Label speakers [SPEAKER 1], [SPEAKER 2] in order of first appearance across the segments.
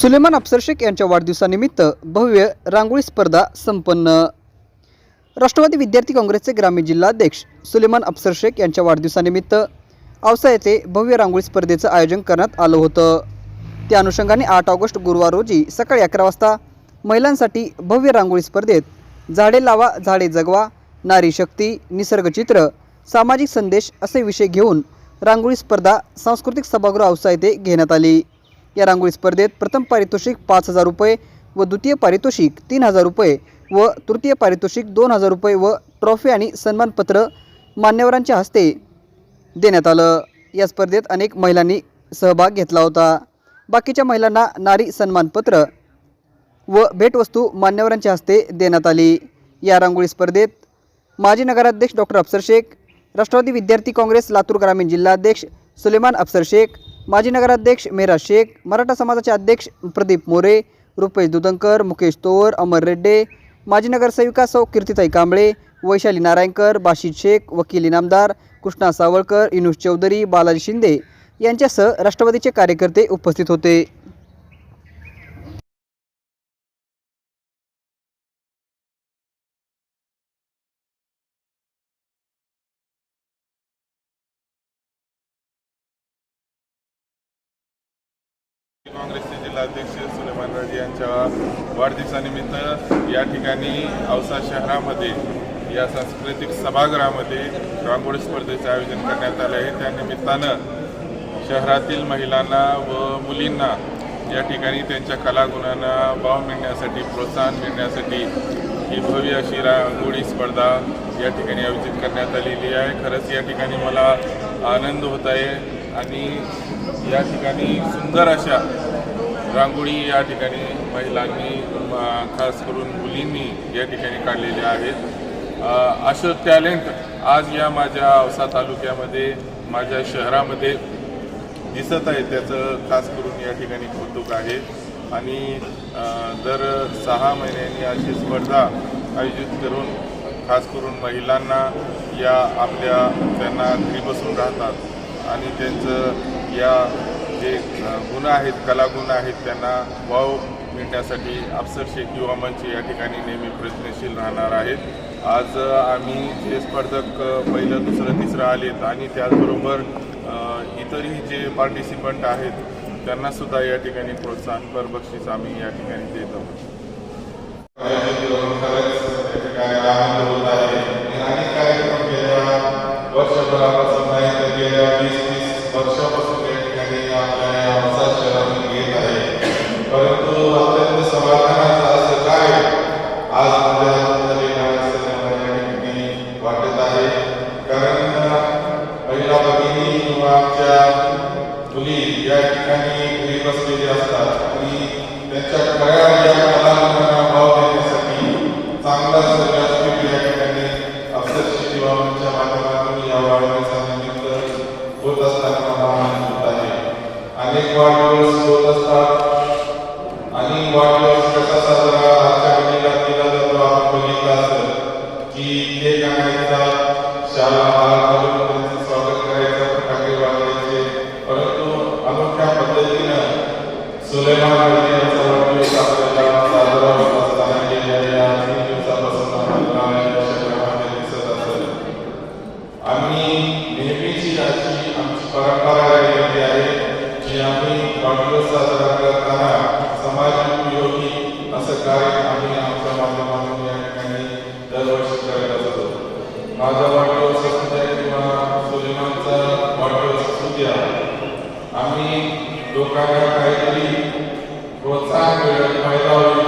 [SPEAKER 1] सुलेमान अफसर शेख यांच्या वाढदिवसानिमित्त भव्य रांगोळी स्पर्धा संपन्न. राष्ट्रवादी विद्यार्थी काँग्रेसचे ग्रामीण जिल्हाध्यक्ष सुलेमान अफसर शेख यांच्या वाढदिवसानिमित्त औसा येथे भव्य रांगोळी स्पर्धेचं आयोजन करण्यात आलं होतं. त्या अनुषंगाने आठ ऑगस्ट गुरुवार रोजी सकाळी अकरा वाजता महिलांसाठी भव्य रांगोळी स्पर्धेत झाडे लावा झाडे जगवा नारी शक्ती निसर्गचित्र सामाजिक संदेश असे विषय घेऊन रांगोळी स्पर्धा सांस्कृतिक सभागृह औसा येथे घेण्यात आली. या रांगोळी स्पर्धेत प्रथम पारितोषिक पाच हजार रुपये व द्वितीय पारितोषिक तीन हजार रुपये व तृतीय पारितोषिक दोन हजार रुपये व ट्रॉफी आणि सन्मानपत्र मान्यवरांच्या हस्ते देण्यात आलं. या स्पर्धेत अनेक महिलांनी सहभाग घेतला होता. बाकीच्या महिलांना नारी सन्मानपत्र व भेटवस्तू मान्यवरांच्या हस्ते देण्यात आली. या रांगोळी स्पर्धेत माजी नगराध्यक्ष डॉक्टर अफसर शेख राष्ट्रवादी विद्यार्थी काँग्रेस लातूर ग्रामीण जिल्हाध्यक्ष सुलेमान अफसर शेख माजी नगराध्यक्ष मेरा शेख मराठा समाजाचे अध्यक्ष प्रदीप मोरे रुपेश दुदंकर मुकेश तोवर अमर रेड्डे माजी नगरसेविका सौ कीर्तिताई कांबळे वैशाली नारायणकर बाशिद शेख वकील इनामदार कृष्णा सावळकर इनुष चौधरी बालाजी शिंदे यांच्यासह राष्ट्रवादीचे कार्यकर्ते उपस्थित होते.
[SPEAKER 2] काँग्रेसचे जिल्हाध्यक्ष सुलेमान राजे यांच्या वाढदिवसानिमित्त या ठिकाणी औसा शहरामध्ये या सांस्कृतिक सभागृहामध्ये रांगोळी स्पर्धेचं आयोजन करण्यात आलं आहे. त्यानिमित्तानं शहरातील महिलांना व मुलींना या ठिकाणी त्यांच्या कलागुणांना वाव मिळण्यासाठी प्रोत्साहन मिळण्यासाठी ही भव्य अशी रांगोळी स्पर्धा या ठिकाणी आयोजित करण्यात आलेली आहे. खरंच या ठिकाणी मला आनंद होत आहे आणि या ठिकाणी सुंदर अशा रांगोळी या ठिकाणी महिलांनी खास करून मुलींनी या ठिकाणी काढलेल्या आहेत. असं टॅलेंट आज या माझ्या औसा तालुक्यामध्ये माझ्या शहरामध्ये दिसत आहे. त्याचं खास करून या ठिकाणी कौतुक आहे. आणि दर सहा महिन्यांनी अशी स्पर्धा आयोजित करून खास करून महिलांना या आपल्या त्यांना घरी बसून राहतात. आणि त्यांचं या जे गुण आहेत कलागुण आहेत त्यांना वाव मिळण्यासाठी अफसर शेख युवा मंच या ठिकाणी नेहमी प्रयत्नशील राहणार आहेत. आज आम्ही जे स्पर्धक पहिलं दुसरं तिसरं आलेत आणि त्याचबरोबर इतरही जे पार्टिसिपंट आहेत त्यांना सुद्धा या ठिकाणी प्रोत्साहनपर बक्षीस आम्ही या ठिकाणी देत आहोत. मुली या ठिकाणी घरी बसलेले असतात आणि त्यांच्या कळ्या या कलागुणांना भाव देण्यासाठी चांगला असं व्यासपीठ या ठिकाणी अफसरशी जीवांच्या माध्यमातून या वाढदिवसानिमित्त होत असताना मला होत आहे अनेक वाढदिवस होत असतात आणि वाढदिवस सुलेमान रेड्डी यांचा वाढदिवस आपल्याला साजरा होत असताना गेल्या या तीन दिवसापासून आपल्याला दिसत असेल आम्ही नेहमीची अशी आमची परंपरा राहिलेली आहे की आम्ही वाढदिवस साजरा करताना समाज उपयोगी असं कार्य आम्ही आमच्या माध्यमातून या ठिकाणी दरवर्षी करायला जातो माझा वाढदिवस असू द्या किंवा सुलेमानचा वाढदिवस असू द्या आम्ही લોકોના કાયદાની પ્રોત્સાહન મેળવવા ફાયદા હોય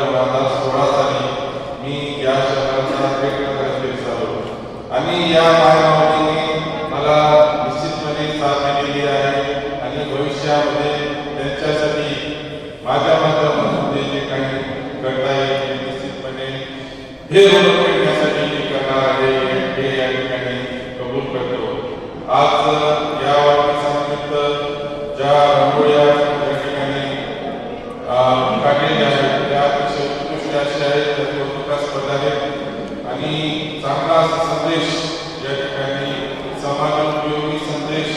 [SPEAKER 2] हे ऋण फेडण्यासाठी मी करणार आहे हे या ठिकाणी कबूल करतो आज या वाढदिवसानिमित्त ज्या रांगोळ्या या ठिकाणी अं, काढलेल्या आहेत त्या अतिशय उत्कृष्ट अशा आहेत त्या कौतुकास्पद आहेत आणि चांगला असा संदेश या ठिकाणी समाजोपयोगी संदेश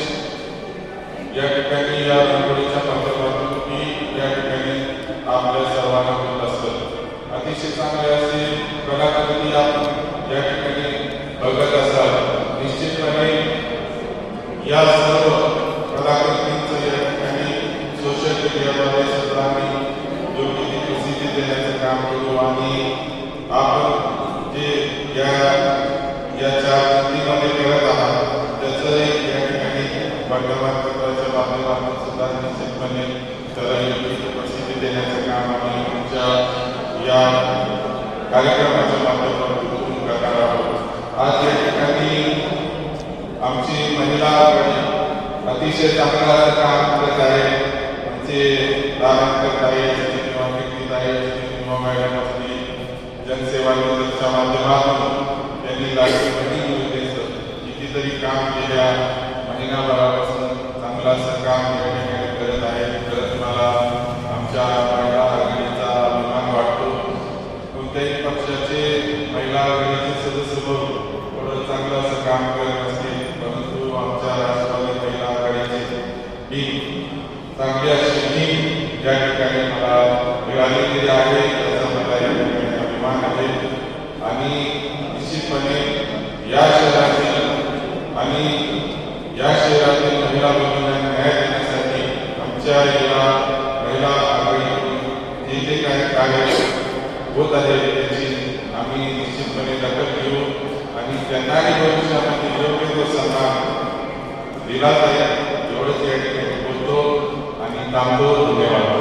[SPEAKER 2] या ठिकाणी या रांगोळीच्या माध्यमातून मी या ठिकाणी आपल्या सर्वांना होत असत. अतिशय चांगले असे आपण या ठिकाणी बघत असाल निश्चितपणे या सर्व कलाकृतींचं या ठिकाणी सोशल मीडियाद्वारे सुद्धा आम्ही योग्य ती प्रसिद्धी देण्याचं काम करू आणि आपण जे या याच्या कृतीमध्ये करत आहात त्याचं एक या ठिकाणी वर्तमानपत्राच्या माध्यमातून सुद्धा निश्चितपणे त्याला योग्य प्रसिद्धी देण्याचं काम आम्ही आमच्या या कार्यक्रम आज या ठिकाणी आमची महिला अतिशय चांगलं काम करत आहे. आमचे करत आहे असतील किंवा कीर्ती आहे किंवा मॅडम असली जनसेवा निवृत्तीच्या माध्यमातून त्यांनी लाडकी योजनेचं कितीतरी काम केल्या. महिनाभरापासून चांगलं असं काम केलं. त्याचा ठिकाणी अभिमान आहे शहरातील महिला आघाडीकडून जे जे काही कार्य होत आहे त्याची दखल घेऊ आणि त्यांनाही भविष्यामध्ये योग्य तो सन्मान दिला जाईल एवढंच धन्यवाद.